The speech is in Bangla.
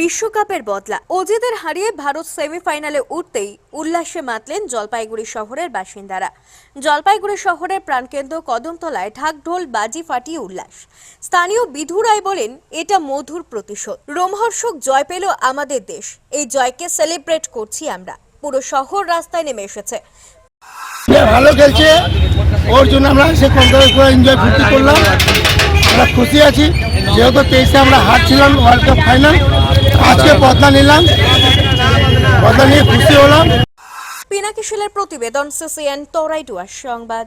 বিশ্বকাপের বদলা। অজিদের হারিয়ে ভারত সেমিফাইনালে উঠতেই উল্লাসে মাতলেন জলপাইগুড়ি শহরের বাসিন্দারা। জলপাইগুড়ি শহরের প্রাণকেন্দ্র কদমতলায় ঢাকঢোল বাজি ফাটিয়ে উল্লাস। স্থানীয় বিধু রায় বলেন, এটা মধুর প্রতিশোধ। রোমহর্ষক জয় পেল আমাদের দেশ। এই জয়কে সেলিব্রেট করছি আমরা। পুরো শহর রাস্তায় নেমে এসেছে। ভালো খেলছে। ওর জন্য আমরা সে এনজয় করলাম। আমরা খুশি আছি। যেহেতু তেইশে আমরা হারছিলাম ওয়ার্ল্ড কাপ ফাইনাল আজকে বদলা নিলাম। বদলা নিয়ে খুশি হলাম। পিনাকি শিলের প্রতিবেদন সিসিএন তরাইডুয়ার সংবাদ।